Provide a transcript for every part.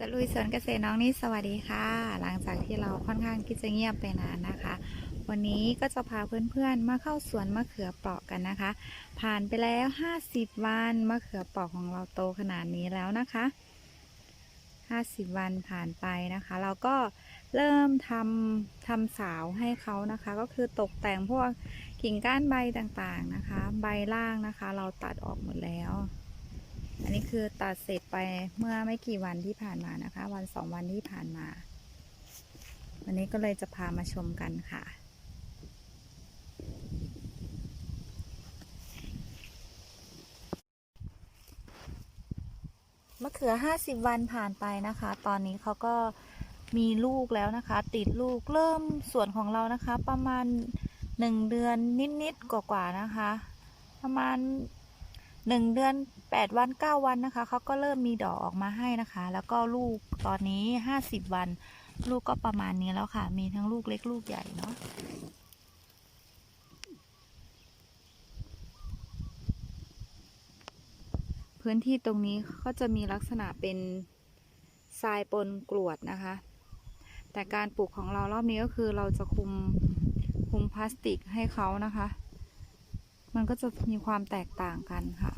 ตะลุยสวนเกษตรน้องนี่สวัสดีค่ะ หลังจากที่เราค่อนข้างที่จะเงียบไปนานนะคะ วันนี้ก็จะพาเพื่อนๆมาเข้าสวนมะเขือเปราะกันนะคะ ผ่านไปแล้ว 50 วันมะเขือเปราะของเราโตขนาดนี้แล้วนะคะ 50 วันผ่านไปนะคะ เราก็เริ่มทำทำสาวให้เขานะคะ ก็คือตกแต่งพวกกิ่งก้านใบต่างๆนะคะ ใบล่างนะคะ เราตัดออกหมดแล้ว อันนี้คือตัดเสร็จไปเมื่อไม่กี่วันที่ผ่านมานะคะ วันสองวันที่ผ่านมา วันนี้ก็เลยจะพามาชมกันค่ะมะเขือ 50 วันผ่านไปนะคะ ตอนนี้เขาก็มีลูกแล้วนะคะ ติดลูกเริ่มสวนของเรานะคะ ประมาณ 1 เดือนนิดๆกว่าๆนะคะ ประมาณ 1 เดือน 8 วัน 9 วันนะคะเขาก็เริ่มมีดอกออกมาให้นะคะ แล้วก็ลูกตอนนี้ 50 วัน ลูกก็ประมาณนี้แล้วค่ะ มีทั้งลูกเล็กลูกใหญ่เนาะพื้นที่ตรงนี้ก็จะมีลักษณะเป็นทรายปนกรวดนะคะ แต่การปลูกของเรารอบนี้ก็คือเราจะคุมคุมพลาสติกให้เขานะคะ มันก็จะมีความแตกต่างกันค่ะ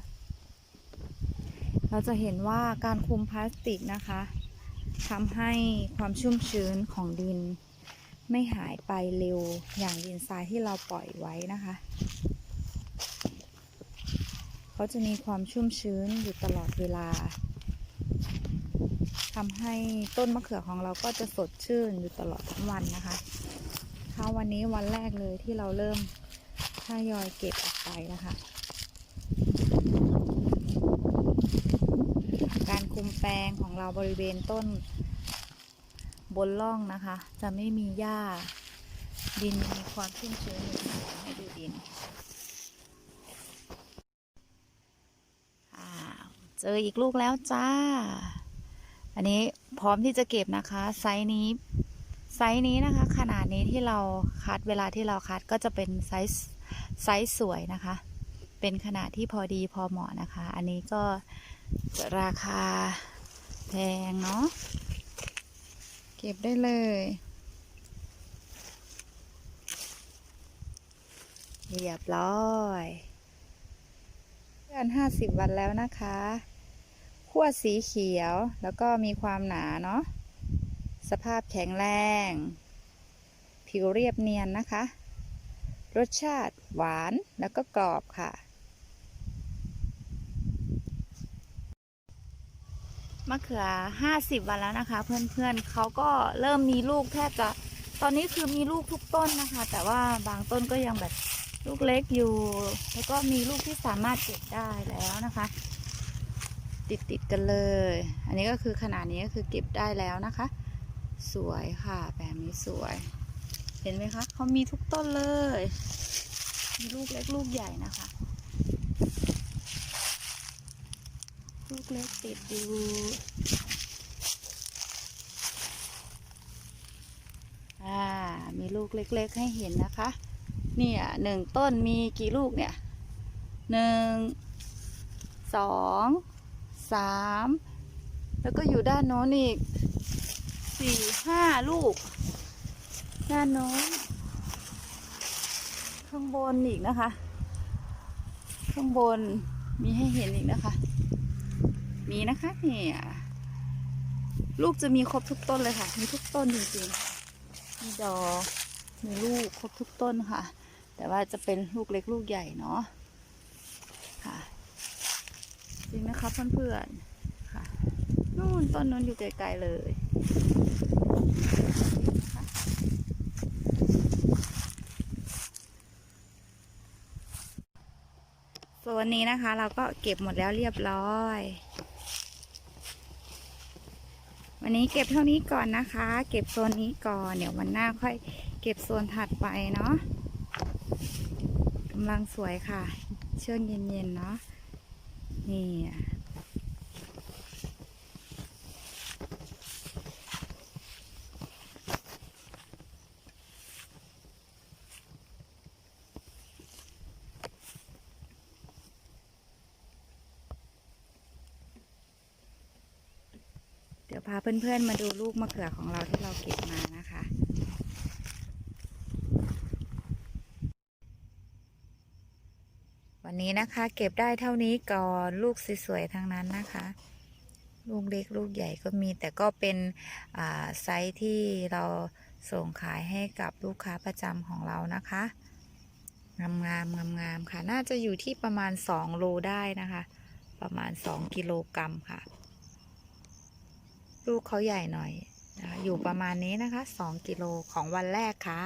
เราจะเห็นว่าการคุมพลาสติกนะคะทำให้ความชุ่มชื้นของดิน ไม่หายไปเร็วอย่างดินทรายที่เราปล่อยไว้นะคะเขาจะมีความชุ่มชื้นอยู่ตลอดเวลาทำให้ต้นมะเขือของเราก็จะสดชื่นอยู่ตลอดทั้งวันนะคะถ้าวันนี้วันแรกเลยที่เราเริ่มทยอยเก็บออกไปนะคะ การคุม แปลงของเราบริเวณต้นบนร่องนะคะ จะไม่มีหญ้า ดินมีความชุ่มชื้นอยู่ให้ดูดินอ้าวเจออีกลูกแล้วจ้า อันนี้พร้อมที่จะเก็บนะคะ ไซส์นี้ ไซส์นี้นะคะ ขนาดนี้ที่เราคัดเวลาที่เราคัดก็จะเป็นไซส์ไซส์สวยนะคะ เป็นขนาดที่พอดีพอเหมาะนะคะ อันนี้ก็ จะราคาแพงเนาะ เก็บได้เลย เรียบร้อยเดือนห้าสิบวันแล้วนะคะขั้วสีเขียวแล้วก็มีความหนาเนาะ สภาพแข็งแรง ผิวเรียบเนียนนะคะ รสชาติหวานแล้วก็กรอบค่ะ มะเขือ 50 วันแล้วนะคะ เพื่อนๆเขาก็เริ่มมีลูกแทบจะตอนนี้คือมีลูกทุกต้นนะคะ แต่ว่าบางต้นก็ยังแบบลูกเล็กอยู่ แล้วก็มีลูกที่สามารถเก็บได้แล้วนะคะ ติดติดๆกันเลย อันนี้ก็คือขนาดนี้ก็คือเก็บได้แล้วนะคะ สวยค่ะแบบนี้สวย เห็นไหมคะเขามีทุกต้นเลย มีลูกเล็กลูกใหญ่นะคะ ลูกเล็กติดอยู่อ่ามีลูกเล็กๆให้เห็นนะคะ เนี่ยหนึ่งต้นมีกี่ลูกเนี่ยหนึ่งสองสามแล้วก็อยู่ด้านโน้นอีกสี่ห้าลูก ด้านโน้น ข้างบนอีกนะคะ ข้างบนมีให้เห็นอีกนะคะ มีนะคะเนี่ยลูกจะมีครบทุกต้นเลยค่ะ มีทุกต้นจริงๆ มีดอกมีลูกครบทุกต้นค่ะ แต่ว่าจะเป็นลูกเล็กลูกใหญ่เนาะค่ะ จริงนะคะเพื่อนๆค่ะนู่นต้นนู้นอยู่ไกลๆเลยส่วนนี้นะคะเราก็เก็บหมดแล้วเรียบร้อย วันนี้เก็บเท่านี้ก่อนนะคะ เก็บโซนนี้ก่อน เดี๋ยววันหน้าค่อยเก็บโซนถัดไปเนาะกำลังสวยค่ะ เชื่องเย็นๆเนาะนี่ พาเพื่อนๆมาดูลูกมะเขือของเราที่เราเก็บมานะคะ วันนี้นะคะเก็บได้เท่านี้ก่อนลูกสวยๆทั้งนั้นนะคะ ลูกเล็กลูกใหญ่ก็มีแต่ก็เป็นไซส์ที่เราส่งขายให้กับลูกค้าประจำของเรานะคะ งามงามงามงามๆค่ะ น่าจะอยู่ที่ประมาณ 2 โลได้นะคะ ประมาณ 2 กิโลกรัมค่ะ ลูกเขาใหญ่หน่อยนะคะอยู่ประมาณนี้นะคะ 2 กิโลของวันแรกค่ะ